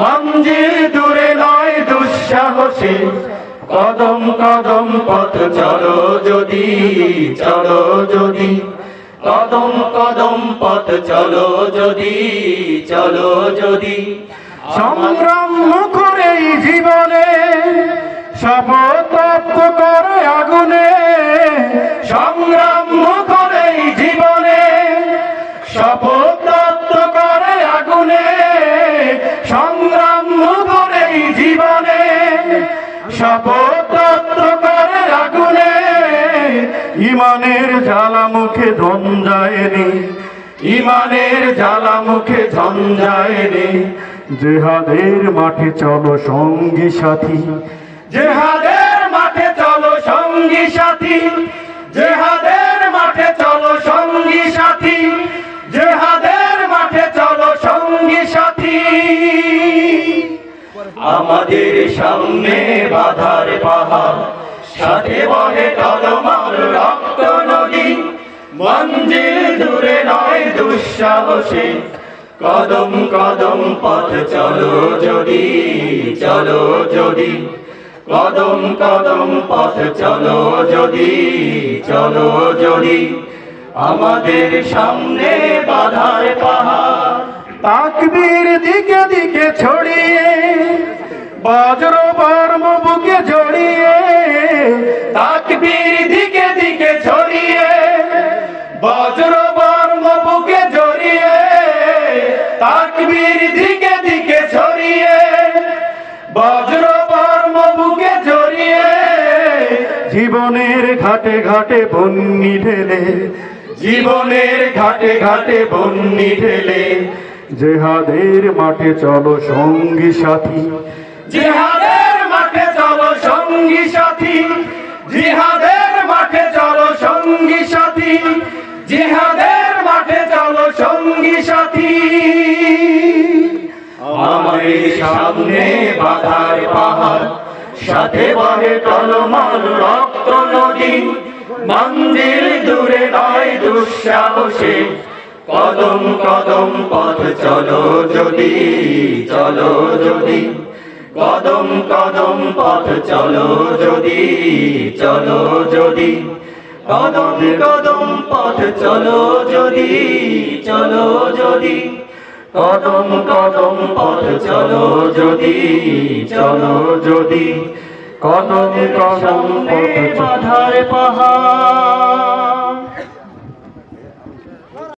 মঞ্জিল দূরে নয় দুঃসাহসে। কদম কদম পথ চলো যদি চলো যদি। কদম কদম পথ চলো যদি চলো যদি। সংগ্রাম মুখর ইমানের জ্বালা মুখে ধঞ্জায়নি, ইমানের জ্বালা মুখে ঝঞ্ঝায়নি জেহাদের মাঠে চলো সঙ্গী সাথী, জেহাদের মাঠে চলো সঙ্গী সাথী, জেহাদের মাঠে চলো আমাদের সামনে বাধার পাহাড় সাথে বহে টলমল রক্ত নদী। মঞ্জিল দূরে নয় দুঃসাহসে কদম কদম পথ চলো যদি চলো যদি। কদম কদম পথ চলো যদি চলো যদি। আমাদের সামনে বাধার পাহাড়। তাকবীর দিকে দিকে ছড়িয়ে বজ্র বর্ম বুকে জড়িয়ে তাকবীর দিকে দিকে ছড়িয়ে। বজ্র বর্ম বুকে জড়িয়ে তাকবীর দিকে দিকে ছড়িয়ে। বজ্র বর্ম বুকে জড়িয়ে, জীবনের ঘাটে ঘাটে বন্যি ঢেলে, জীবনের ঘাটে ঘাটে বন্যি ঢেলে। জেহাদের মাঠে চলো সঙ্গী সাথী জিহাদের মাঠে চলো সঙ্গী সাথী। জিহাদের মাঠে চলো সঙ্গী সাথী। জিহাদের মাঠে চলো সঙ্গী সাথী। আমাদের সামনে বাধার পাহাড়, সাথে বহে টলমল রক্ত নদী। মঞ্জিল দূরে নয় দুঃসাহসে, কদম কদম পথ চলো যদি চলো যদি। কদম কদম পথ চলো যদি চলো যদি। কদম কদম পথ চলো যদি চলো যদি। কদম কদম পথ চলো যদি চলো যদি। কদম কদম পথ বাধার পাহাড়।